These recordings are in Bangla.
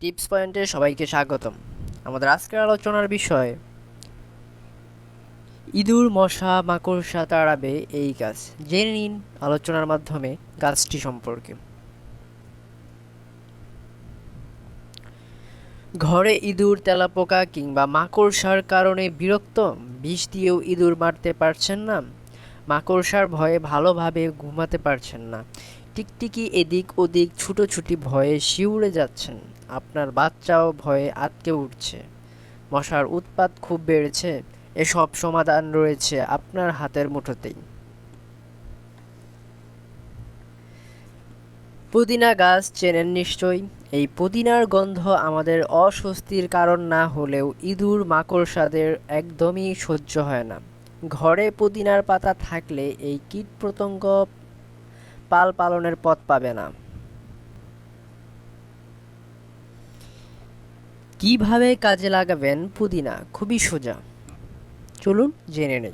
টিপস পয়েন্টে সবাইকে স্বাগতম। আমাদের আজকের আলোচনার বিষয়, ইঁদুর, মশা, মাকড়সা তাড়াবে এই গাছ। জেনে নিন আলোচনার মাধ্যমে গাছটি সম্পর্কে। ঘরে ইঁদুর, তেলাপোকা কিংবা মাকড়সার কারণে বিরক্ত? বিষ দিয়েও ইঁদুর মারতে পারছেন না? মাকড়সার ভয়ে ভালোভাবে ঘুমাতে পারছেন না। টিকটিকি এদিক ওদিক ছুটোছুটি ভয়ে শিউরে যাচ্ছেন। আপনার বাচ্চাও ভয়ে আটকে উঠছে। মশার উৎপাত খুব বেড়েছে। এসব সমাধান রয়েছে আপনার হাতের মুঠোতেই। পুদিনা গাছ চেনেন নিশ্চয়ই। এই পুদিনার গন্ধ আমাদের অস্বস্তির কারণ না হলেও ইঁদুর মাকড়সাদের একদমই সহ্য হয় না। ঘরে পুদিনার পাতা থাকলে এই কীটপতঙ্গ পাল পালনের পথ পাবে না। কীভাবে কাজে লাগাবেন পুদিনা? খুবই সোজা। চলুন জেনে নেই।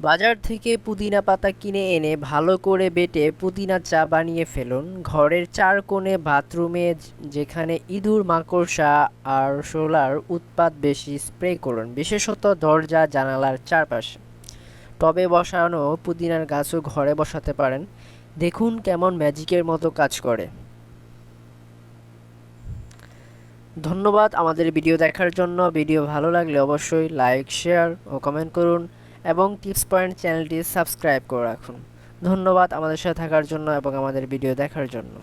বাজার থেকে পুদিনা পাতা কিনে এনে ভালো করে বেটে পুদিনা চা বানিয়ে ফেলুন। ঘরের চার কোণে বাথরুমে যেখানে ইঁদুর, মাকড়সা আর শোলার উৎপাত বেশি স্প্রে করুন। বিশেষত দরজা, জানালার চারপাশে। টবে বসানো পুদিনার গাছও ঘরে বসাতে পারেন। দেখুন কেমন ম্যাজিকের মতো কাজ করে। ধন্যবাদ আমাদের ভিডিও দেখার জন্য। ভিডিও ভালো লাগলে অবশ্যই লাইক, শেয়ার ও কমেন্ট করুন এবং টিপস পয়েন্ট চ্যানেলটি সাবস্ক্রাইব করে রাখুন। ধন্যবাদ আমাদের সাথে থাকার জন্য এবং আমাদের ভিডিও দেখার জন্য।